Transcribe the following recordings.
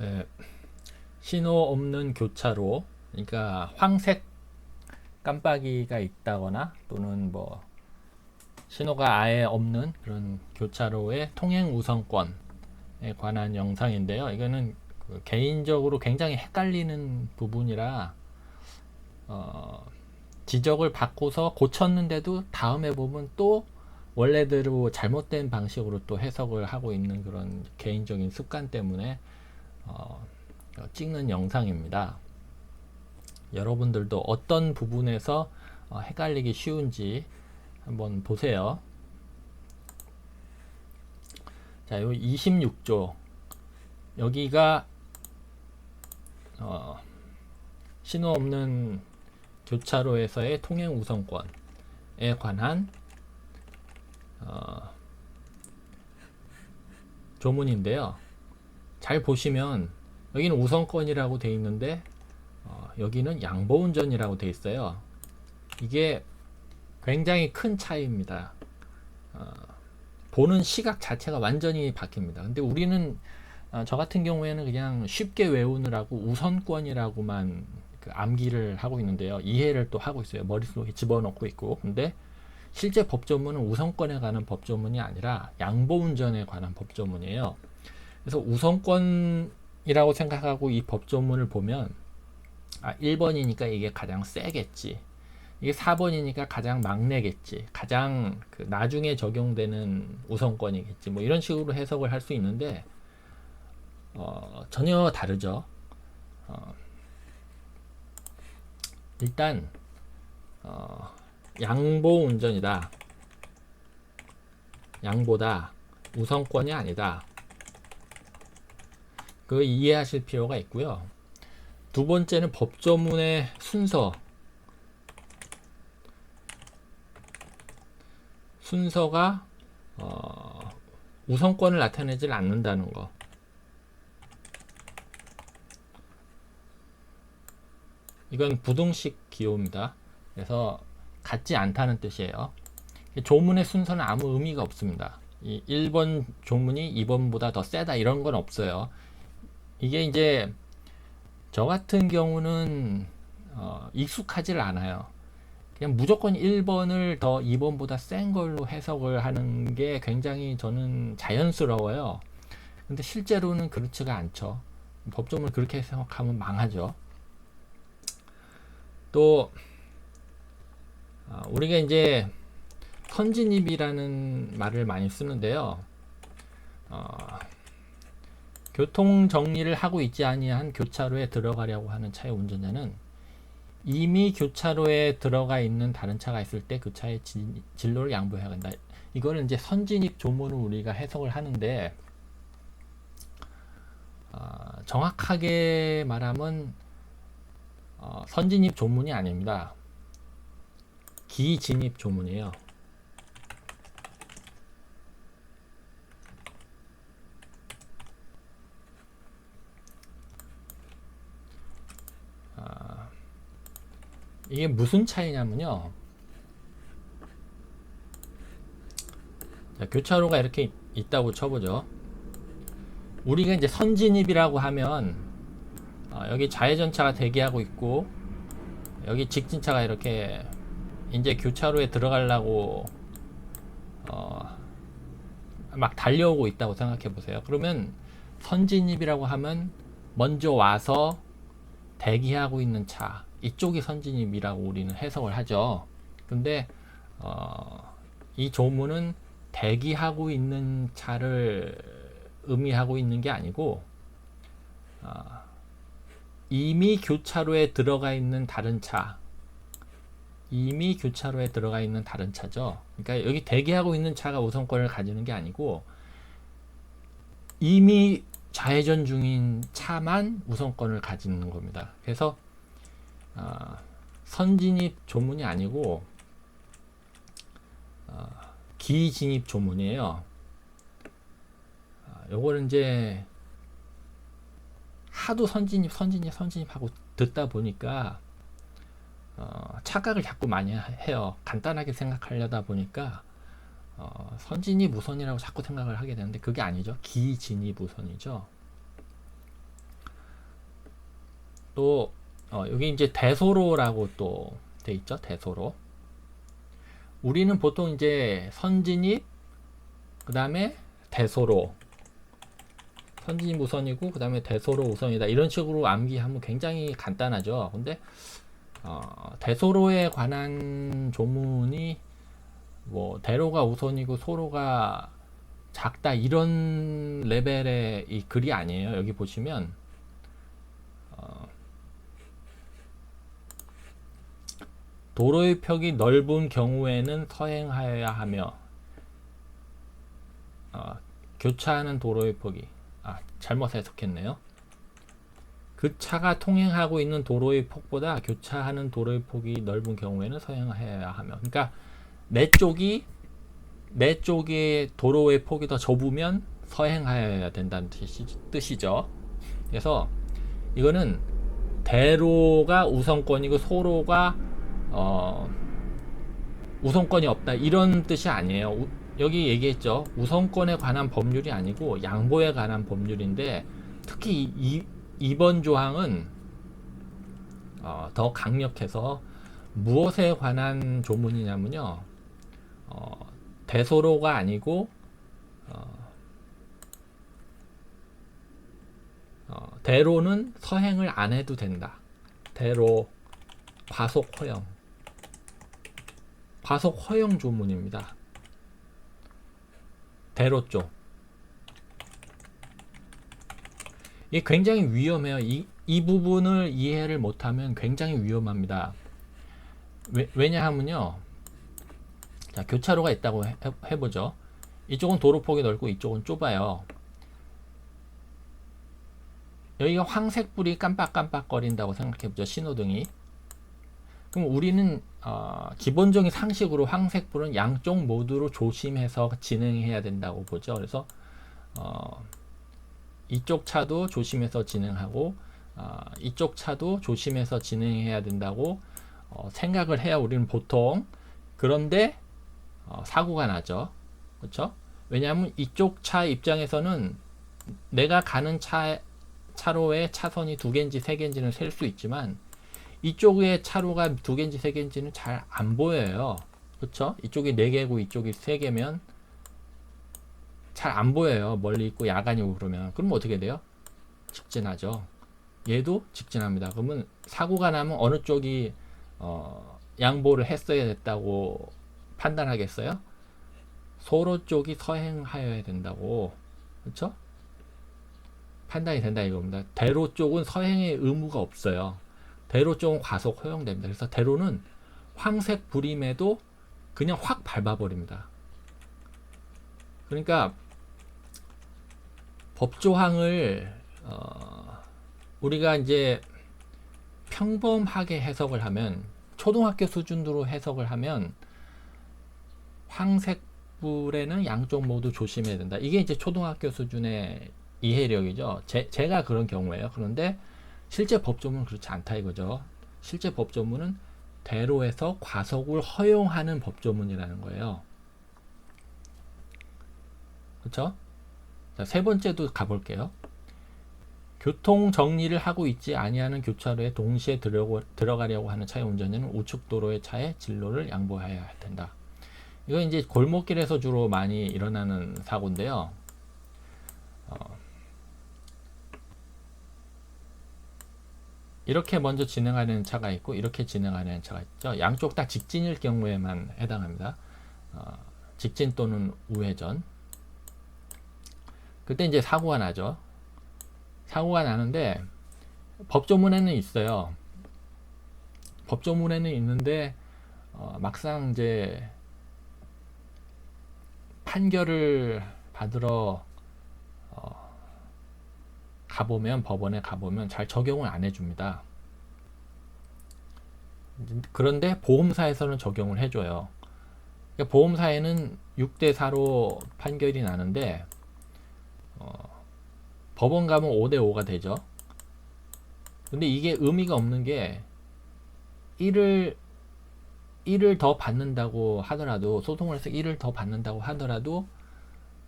예, 신호 없는 교차로, 그러니까 황색 깜빡이가 있다거나 또는 뭐 신호가 아예 없는 그런 교차로의 통행 우선권에 관한 영상인데요. 이거는 그 개인적으로 굉장히 헷갈리는 부분이라 어, 지적을 받고서 고쳤는데도 다음에 보면 또 원래대로 잘못된 방식으로 또 해석을 하고 있는 그런 개인적인 습관 때문에 어, 찍는 영상입니다. 여러분들도 어떤 부분에서 어, 헷갈리기 쉬운지 한번 보세요. 자, 요 26조 여기가 어, 신호 없는 교차로에서의 통행 우선권에 관한 어, 조문인데요. 잘 보시면 여기는 우선권이라고 되어 있는데 어, 여기는 양보운전이라고 되어 있어요. 이게 굉장히 큰 차이입니다. 어, 보는 시각 자체가 완전히 바뀝니다. 근데 우리는 어, 저 같은 경우에는 그냥 쉽게 외우느라고 우선권이라고만 그 암기를 하고 있는데요. 이해를 또 하고 있어요. 머릿속에 집어넣고 있고. 근데 실제 법조문은 우선권에 관한 법조문이 아니라 양보운전에 관한 법조문이에요. 그래서 우선권이라고 생각하고 이 법조문을 보면 아, 1번이니까 이게 가장 세겠지. 이게 4번이니까 가장 막내겠지. 가장 그 나중에 적용되는 우선권이겠지. 뭐 이런 식으로 해석을 할 수 있는데 어, 전혀 다르죠. 어, 일단 어, 양보 운전이다. 양보다 우선권이 아니다. 그 이해하실 필요가 있고요. 두 번째는 법조문의 순서. 순서가 어, 우선권을 나타내질 않는다는 거. 이건 부등식 기호입니다. 그래서 같지 않다는 뜻이에요. 조문의 순서는 아무 의미가 없습니다. 이 1번 조문이 2번보다 더 세다 이런 건 없어요. 이게 이제 저 같은 경우는 어, 익숙하질 않아요. 그냥 무조건 1번을 더 2번보다 센 걸로 해석을 하는 게 굉장히 저는 자연스러워요. 근데 실제로는 그렇지가 않죠. 법조문을 그렇게 해석하면 망하죠. 또 어, 우리가 이제 선진입이라는 말을 많이 쓰는데요. 어, 교통 정리를 하고 있지 아니한 교차로에 들어가려고 하는 차의 운전자는 이미 교차로에 들어가 있는 다른 차가 있을 때 그 차의 진, 진로를 양보해야 한다. 이거는 이제 선진입 조문을 우리가 해석을 하는데 어, 정확하게 말하면 어, 선진입 조문이 아닙니다. 기진입 조문이에요. 이게 무슨 차이냐면요. 자, 교차로가 이렇게 있다고 쳐보죠. 우리가 이제 선진입이라고 하면 어, 여기 좌회전차가 대기하고 있고 여기 직진차가 이렇게 이제 교차로에 들어가려고 어, 막 달려오고 있다고 생각해 보세요. 그러면 선진입이라고 하면 먼저 와서 대기하고 있는 차 이쪽이 선진입이라고 우리는 해석을 하죠. 근데 어, 이 조문은 대기하고 있는 차를 의미하고 있는 게 아니고 어, 이미 교차로에 들어가 있는 다른 차 이미 교차로에 들어가 있는 다른 차죠. 그러니까 여기 대기하고 있는 차가 우선권을 가지는 게 아니고 이미 좌회전 중인 차만 우선권을 가지는 겁니다. 그래서 어, 선진입 조문이 아니고 어, 기진입 조문이에요. 어, 요거는 이제 하도 선진입 선진입 선진입 하고 듣다 보니까 어, 착각을 자꾸 많이 해요. 간단하게 생각하려다 보니까 어, 선진입 우선이라고 자꾸 생각을 하게 되는데 그게 아니죠. 기진입 우선이죠. 또 어, 여기 이제 대소로라고 또 돼 있죠. 대소로. 우리는 보통 이제 선진입 그 다음에 대소로 선진입 우선이고 그 다음에 대소로 우선이다 이런 식으로 암기하면 굉장히 간단하죠. 근데 어, 대소로에 관한 조문이 뭐 대로가 우선이고 소로가 작다 이런 레벨의 이 글이 아니에요. 여기 보시면 도로의 벽이 넓은 경우에는 서행하여야 하며 어, 교차하는 도로의 폭이 아 잘못 해석했네요. 그 차가 통행하고 있는 도로의 폭보다 교차하는 도로의 폭이 넓은 경우에는 서행하여야 하며 그러니까 내 쪽이 내 쪽의 도로의 폭이 더 좁으면 서행하여야 된다는 뜻이, 뜻이죠. 그래서 이거는 대로가 우선권이고 소로가 어, 우선권이 없다 이런 뜻이 아니에요. 우, 여기 얘기했죠. 우선권에 관한 법률이 아니고 양보에 관한 법률인데 특히 이, 이 번 조항은 어, 더 강력해서 무엇에 관한 조문이냐면요. 어, 대소로가 아니고 어, 어, 대로는 서행을 안 해도 된다. 대로 과속 허용 과속 허용 조문입니다. 대로 쪽 이게 굉장히 위험해요. 이, 이 부분을 이해를 못하면 굉장히 위험합니다. 왜, 왜냐하면요. 자, 교차로가 있다고 해, 해보죠. 이쪽은 도로폭이 넓고 이쪽은 좁아요. 여기가 황색불이 깜빡깜빡거린다고 생각해보죠. 신호등이. 그럼 우리는 어, 기본적인 상식으로 황색불은 양쪽 모두로 조심해서 진행해야 된다고 보죠. 그래서 어, 이쪽 차도 조심해서 진행하고 어, 이쪽 차도 조심해서 진행해야 된다고 어, 생각을 해야 우리는 보통 그런데 어, 사고가 나죠. 그렇죠? 왜냐하면 이쪽 차 입장에서는 내가 가는 차 차로에 차선이 두 개인지 세 개인지는 셀 수 있지만 이쪽에 차로가 두 개인지 세 개인지는 잘 안 보여요. 그렇죠? 이쪽이 네 개고 이쪽이 세 개면 잘 안 보여요. 멀리 있고 야간이고 그러면 그럼 어떻게 돼요? 직진하죠. 얘도 직진합니다. 그러면 사고가 나면 어느 쪽이 어, 양보를 했어야 됐다고 판단하겠어요? 소로 쪽이 서행하여야 된다고 그렇죠? 판단이 된다 이겁니다. 대로 쪽은 서행의 의무가 없어요. 대로 쪽은 과속 허용됩니다. 그래서 대로는 황색 불임에도 그냥 확 밟아버립니다. 그러니까 법조항을 어, 우리가 이제 평범하게 해석을 하면 초등학교 수준으로 해석을 하면 황색 불에는 양쪽 모두 조심해야 된다. 이게 이제 초등학교 수준의 이해력이죠. 제, 제가 그런 경우에요. 그런데 실제 법조문은 그렇지 않다 이거죠. 실제 법조문은 대로에서 과속을 허용하는 법조문이라는 거예요. 그렇죠? 자, 세 번째도 가볼게요. 교통 정리를 하고 있지 아니하는 교차로에 동시에 들어가려고 하는 차의 운전자는 우측 도로의 차의 진로를 양보해야 된다. 이건 이제 골목길에서 주로 많이 일어나는 사고인데요. 어, 이렇게 먼저 진행하는 차가 있고 이렇게 진행하는 차가 있죠. 양쪽 다 직진일 경우에만 해당합니다. 어, 직진 또는 우회전. 그때 이제 사고가 나죠. 사고가 나는데 법조문에는 있어요. 법조문에는 있는데 어, 막상 이제 판결을 받으러 어, 가보면 법원에 가보면 잘 적용을 안 해줍니다. 그런데 보험사에서는 적용을 해줘요. 그러니까 보험사에는 6대 4로 판결이 나는데 어, 법원 가면 5대 5가 되죠. 근데 이게 의미가 없는 게 1을 1을 더 받는다고 하더라도 소송을 해서 1을 더 받는다고 하더라도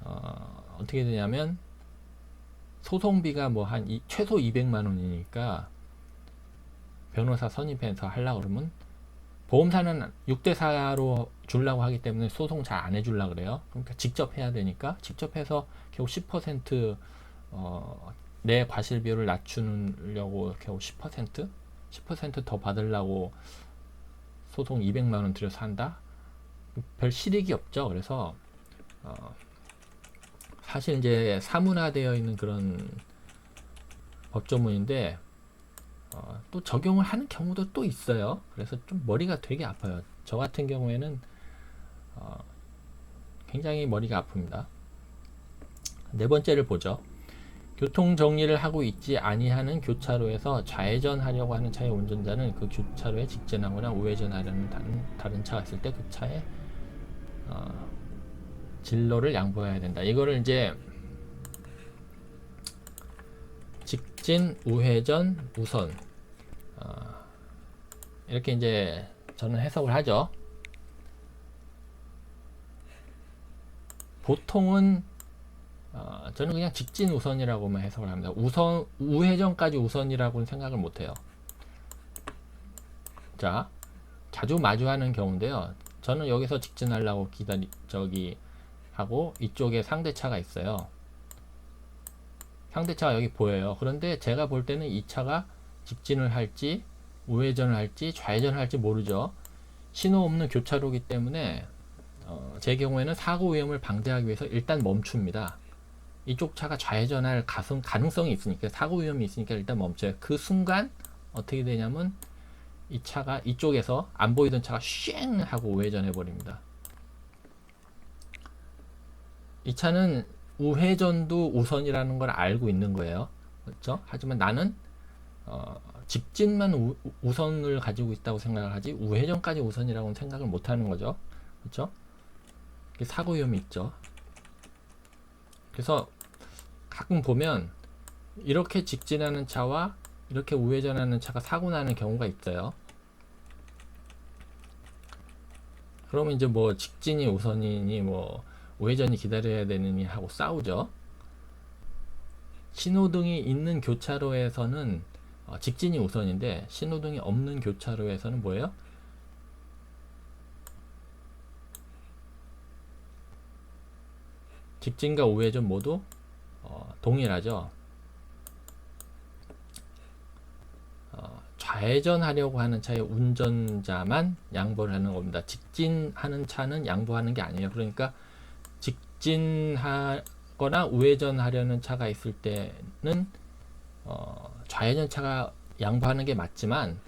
어, 어떻게 되냐면 소송비가 뭐 한 최소 200만 원이니까 변호사 선임해서 하려고 그러면 보험사는 6대 4로 주려고 하기 때문에 소송 잘 안 해주려고 그래요. 그러니까 직접 해야 되니까 직접 해서 겨우 10% 어, 내 과실 비율을 낮추려고 겨우 10% 10%더 받으려고 소송 200만 원 들여서 한다. 별 실익이 없죠. 그래서 어, 사실 이제 사문화되어 있는 그런 법조문인데 어, 또 적용을 하는 경우도 또 있어요. 그래서 좀 머리가 되게 아파요. 저 같은 경우에는 어, 굉장히 머리가 아픕니다. 네 번째를 보죠. 교통 정리를 하고 있지 아니하는 교차로에서 좌회전하려고 하는 차의 운전자는 그 교차로에 직진하거나 우회전하려는 다른, 다른 차가 있을 때 그 차에 어, 진로를 양보해야 된다. 이거를 이제 직진, 우회전, 우선 어, 이렇게 이제 저는 해석을 하죠. 보통은 어, 저는 그냥 직진 우선이라고만 해석을 합니다. 우선 우회전까지 우선이라고는 생각을 못해요. 자, 자주 마주하는 경우인데요. 저는 여기서 직진하려고 기다리 저기 하고 이쪽에 상대차가 있어요. 상대차가 여기 보여요. 그런데 제가 볼 때는 이 차가 직진을 할지 우회전을 할지 좌회전을 할지 모르죠. 신호 없는 교차로이기 때문에 어, 제 경우에는 사고 위험을 방지하기 위해서 일단 멈춥니다. 이쪽 차가 좌회전할 가능, 가능성이 있으니까 사고 위험이 있으니까 일단 멈춰요. 그 순간 어떻게 되냐면 이 차가 이쪽에서 안 보이던 차가 쉥 하고 우회전해 버립니다. 이 차는 우회전도 우선이라는 걸 알고 있는 거예요. 그렇죠? 하지만 나는 어, 직진만 우, 우선을 가지고 있다고 생각을 하지 우회전까지 우선이라고는 생각을 못 하는 거죠. 그렇죠? 사고 위험이 있죠. 그래서 가끔 보면 이렇게 직진하는 차와 이렇게 우회전하는 차가 사고 나는 경우가 있어요. 그러면 이제 뭐 직진이 우선이니 뭐 우회전이 기다려야 되느니 하고 싸우죠. 신호등이 있는 교차로에서는 어, 직진이 우선인데 신호등이 없는 교차로에서는 뭐예요? 직진과 우회전 모두 어, 동일하죠. 어, 좌회전하려고 하는 차의 운전자만 양보를 하는 겁니다. 직진하는 차는 양보하는 게 아니에요. 그러니까 직진하거나 우회전하려는 차가 있을 때는 어, 좌회전 차가 양보하는 게 맞지만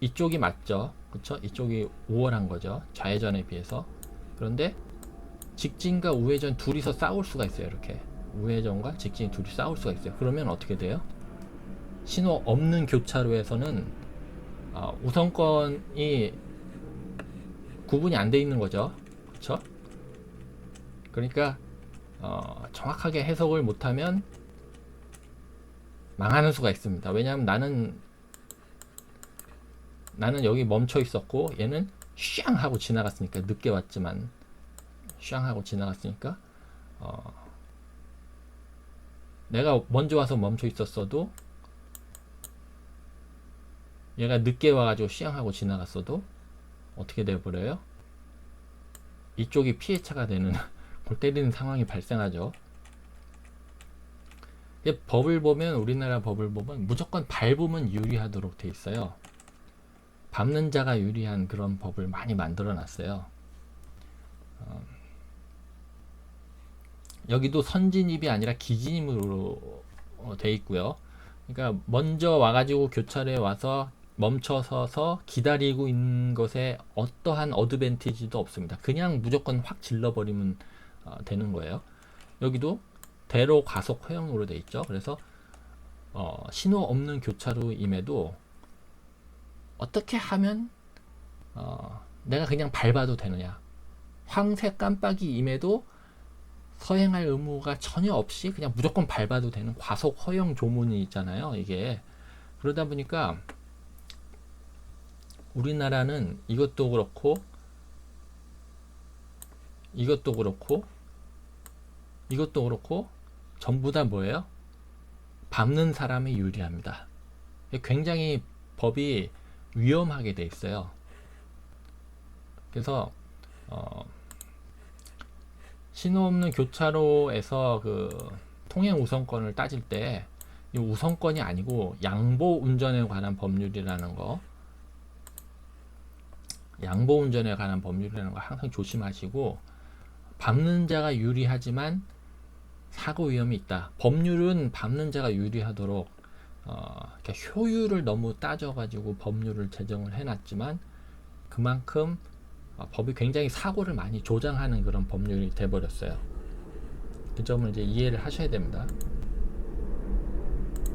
이쪽이 맞죠. 그쵸? 이쪽이 우월한 거죠. 좌회전에 비해서. 그런데 직진과 우회전 둘이서 싸울 수가 있어요. 이렇게 우회전과 직진 둘이 싸울 수가 있어요. 그러면 어떻게 돼요? 신호 없는 교차로에서는 어, 우선권이 구분이 안 돼 있는 거죠. 그렇죠? 그러니까 어, 정확하게 해석을 못하면 망하는 수가 있습니다. 왜냐하면 나는 나는 여기 멈춰 있었고 얘는 샹 하고 지나갔으니까 늦게 왔지만 샹 하고 지나갔으니까 어, 내가 먼저 와서 멈춰 있었어도 얘가 늦게 와가지고 샹 하고 지나갔어도 어떻게 돼버려요? 이쪽이 피해차가 되는 골 때리는 상황이 발생하죠. 법을 보면 우리나라 법을 보면 무조건 밟으면 유리하도록 돼 있어요. 밟는 자가 유리한 그런 법을 많이 만들어 놨어요. 어, 여기도 선진입이 아니라 기진입으로 어, 돼 있고요. 그러니까 먼저 와가지고 교차로에 와서 멈춰서서 기다리고 있는 것에 어떠한 어드밴티지도 없습니다. 그냥 무조건 확 질러버리면 어, 되는 거예요. 여기도 대로 과속 허용으로 돼 있죠. 그래서 어, 신호 없는 교차로임에도 어떻게 하면 어, 내가 그냥 밟아도 되느냐? 황색 깜빡이임에도 서행할 의무가 전혀 없이 그냥 무조건 밟아도 되는 과속 허용 조문이 있잖아요. 이게 그러다 보니까 우리나라는 이것도 그렇고 이것도 그렇고 이것도 그렇고 전부 다 뭐예요? 밟는 사람이 유리합니다. 굉장히 법이 위험하게 돼 있어요. 그래서 어, 신호 없는 교차로에서 그 통행 우선권을 따질 때 이 우선권이 아니고 양보 운전에 관한 법률이라는 거 양보 운전에 관한 법률이라는 거 항상 조심하시고 밟는 자가 유리하지만 사고 위험이 있다. 법률은 밟는 자가 유리하도록 어, 효율을 너무 따져가지고 법률을 제정을 해놨지만 그만큼 어, 법이 굉장히 사고를 많이 조장하는 그런 법률이 돼버렸어요. 그 점을 이제 이해를 하셔야 됩니다.